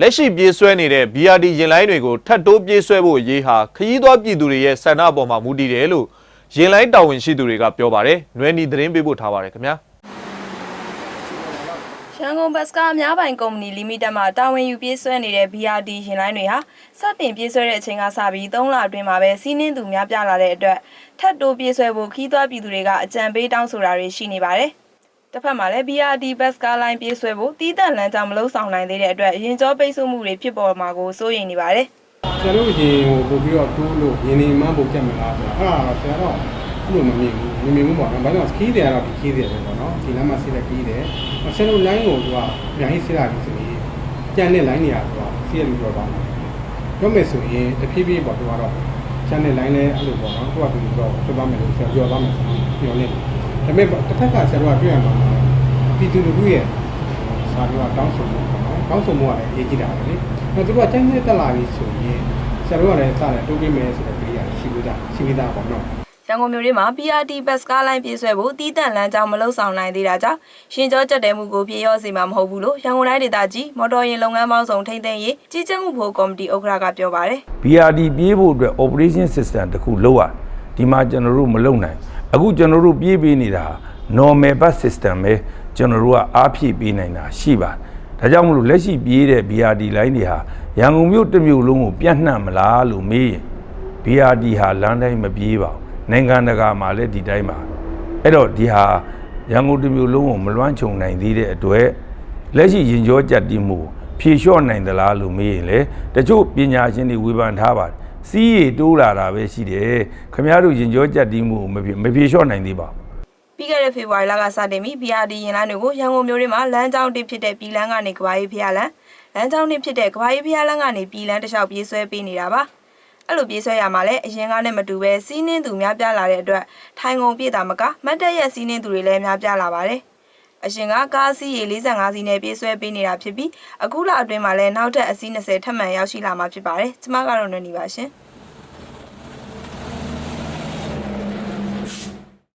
လက်ရှိပြေးဆွဲနေတဲ့ BRD ရင်လိုင်းတွေကိုထပ်တိုးပြေးဆွဲဖို့အရေးဟာခရီးသွားပြည်သူတွေရဲ့ဆန္ဒအပေါ်မှာမူတည်တယ်လို့ရင်လိုင်းတာဝန်ရှိသူတွေကပြောပါတယ်။နွယ်နီသတင်းပေးပို့ထားပါတယ်ခင်ဗျာ။ရန်ကုန်ဘတ်စကားအများပိုင်ကုမ္ပဏီလီမိတက်မှတာဝန်ယူပြေးဆွဲနေတဲ့ BRD ရင်လိုင်းတွေဟာစတင်ပြေးဆွဲတဲ့အချိန်ကစပြီး3လအတွင်းမှာပဲစီးနှင်းသူများပြလာတဲ့အတွက်ထပ်တိုးပြေးဆွဲဖို့ခီးသွွားပြည်သူတွေကအကြံပေးတောင်းဆိုတာတွေရှိနေပါတယ်။ တစ်ဖက်မှာလည်း BRD ဘတ်စကားလိုင်းပြေးဆွဲဖို့တီးတန့်လမ်းကြောင်းမလုံးဆောင်နိုင်သေးတဲ့အတွက်ရင်ကျောပိတ်ဆို့မှုတွေဖြစ်ပေါ်မှာကိုစိုးရိမ်နေပါတယ်။ကျွန်တော်ရင်ကိုပို့ပြီးတော့တိုးလို့ရင်းနေမှပို့ပြတ်မလားဆိုတော့အဲ့ဒါတော့ဆရာတော့အဲ့လိုမမြင်ဘူးမမြင်ဘူးပေါ့နော်ဘာလို့လဲခီးတယ်ကတော့ဒီခီးတယ်ပဲပေါ့နော်ဒီလမ်းမှာဆေးလက်ခီးတယ်ဆရာတို့ line ကိုသူကအများကြီးဆေးလာပြီဆိုရင်ကြံတဲ့ line တွေကသူကဆေးရလို့ပြောသွားတယ်ပြောမယ်ဆိုရင်တဖြည်းဖြည်းပေါ့သူကတော့ကြံတဲ့ line လဲအဲ့လိုပေါ့နော်သူကသူတော့ပြောသွားမယ်လို့ဆရာပြောသွားမယ်ဆိုတော့ပြောနေ ဒါပေမဲ့တစ်ဖက်ကဆရာတို့ကပြောရမှာပြည်သူလူထုရဲ့စာပြောတောင်းဆိုမှုပေါ့နော်တောင်းဆိုမှုကလည်းအရေးကြီးတာပဲလေအဲ့သူတို့ကကြံတဲ့တက်လာပြီဆိုရင်ဆရာတို့ကလည်းစတယ်တိုးပေးမယ်ဆိုတဲ့ကြေးရရှိပြီးသားရှိပြီးသားပေါ့နော်ရန်ကုန်မြို့ထဲမှာ BRT ဘတ်စကားလိုင်းပြေးဆွဲဖို့တီးတန့်လမ်းကြောင်းမလုံဆောင်နိုင်သေးတာကြောင့်ရှင်ကျော်ကြက်တဲမှုကိုပြေရောစေမှာမဟုတ်ဘူးလို့ရန်ကုန်တိုင်းဒေသကြီးမော်တော်ယာဉ်လုပ်ငန်းပေါင်းစုံထိန်းသိမ်းရေးကြီးကြပ်မှုဖို့ကော်မတီဥက္ကဋ္ဌကပြောပါတယ် BRD ပြေးဖို့အတွက် operation system တစ်ခုလုပ်ရဒီမှာကျွန်တော်တို့မလုပ်နိုင် အခုကျွန်တော်တို့ပြေးပေးနေတာ normal bus system ပဲကျွန်တော်တို့ကအားဖြည့်ပေးနိုင်တာရှိပါတယ်ဒါကြောင့်မလို့လက်ရှိပြေးတဲ့ BRD line တွေဟာရန်ကုန်မြို့တစ်မြို့လုံးကိုပြန့်နှံ့မလားလို့မေးရင် BRD ဟာလမ်းတိုင်းမပြေးပါဘူးနိုင်ငံတကာမှာလည်းဒီတိုင်းပါအဲ့တော့ဒီဟာရန်ကုန်တစ်မြို့လုံးကိုမလွှမ်းခြုံနိုင်သေးတဲ့အတွက်လက်ရှိရင်ကြောကြက်တိမှုကိုဖြေလျှော့နိုင်သလားလို့မေးရင်လေတချို့ပညာရှင်တွေဝေဖန်ထားပါတယ် စီးရီတိုးလာတာပဲရှိတယ်ခမရတို့ရင်ကြောကြက်တိမှုကိုမဖြေမဖြေလျှော့နိုင်သေးပါဘူးပြီးခဲ့တဲ့ဖေဖော်ဝါရီလကစတင်ပြီး BRT ရင်လိုင်းတွေကိုရန်ကုန်မြို့ထဲမှာလမ်းကြောင်းတစ်ဖြစ်တဲ့ပြည်လန်းကနေကဘာကြီးဖျားလန်းလမ်းကြောင်းတစ်ဖြစ်တဲ့ကဘာကြီးဖျားလန်းကနေပြည်လန်းတစ်လျှောက်ပြေးဆွဲပေးနေတာပါအဲ့လိုပြေးဆွဲရမှာလဲအရင်ကနဲ့မတူပဲစီးနှင်းသူများပြလာတဲ့အတွက်ထိုင်ကုန်ပြည့်တာမကမတ်တက်ရက်စီးနှင်းသူတွေလည်းများပြလာပါတယ် အရှင်ကကားစီးရေ45စီးနဲ့ပြေးဆွဲပေးနေတာဖြစ်ပြီးအခုလအတွင်းမှာလည်းနောက်ထပ်အစီး20ထပ်မံရောက်ရှိလာမှာဖြစ်ပါတယ်ကျမကတော့နေနေပါရှင်